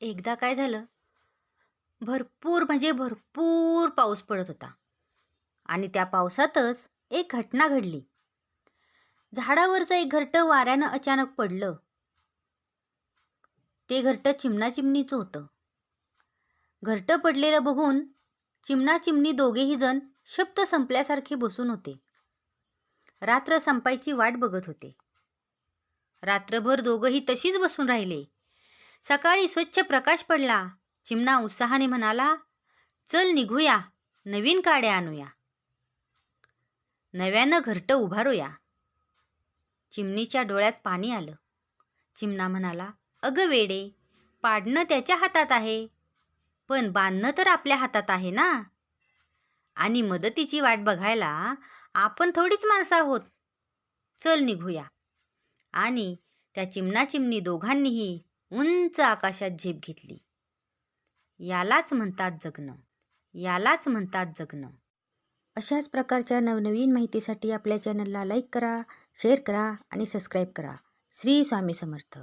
एकदा काय झालं? भरपूर म्हणजे भरपूर पाऊस पडत होता. आणि त्या पावसातच एक घटना घडली. झाडावरचं एक घरटं वाऱ्यानं अचानक पडलं. ते घरटं चिमणाचिमणीचं होतं. घरटं पडलेलं बघून चिमणाचिमणी दोघेही जण शब्द संपल्यासारखे बसून होते. रात्र संपायची वाट बघत होते. रात्रभर दोघंही तशीच बसून राहिले. सकाळी स्वच्छ प्रकाश पडला. चिमणा उत्साहाने म्हणाला चल निघूया. नवीन काड्या आणूया. नव्यानं घरटं उभारूया. चिमणीच्या डोळ्यात पाणी आलं. चिमणा म्हणाला अगं वेडे पाडणं त्याच्या हातात आहे. पण बांधणं तर आपल्या हातात आहे ना? आणि मदतीची वाट बघायला आपण थोडीच माणसं आहोत. चल निघूया. आणि त्या चिमणा चिमणी दोघांनीही उंच आकाशात झेप घेतली. यालाच म्हणतात जगणं. यालाच म्हणतात जगणं. अशाच प्रकारच्या नवनवीन माहितीसाठी आपल्या चॅनलला लाईक करा शेअर करा आणि सबस्क्राईब करा. श्री स्वामी समर्थ.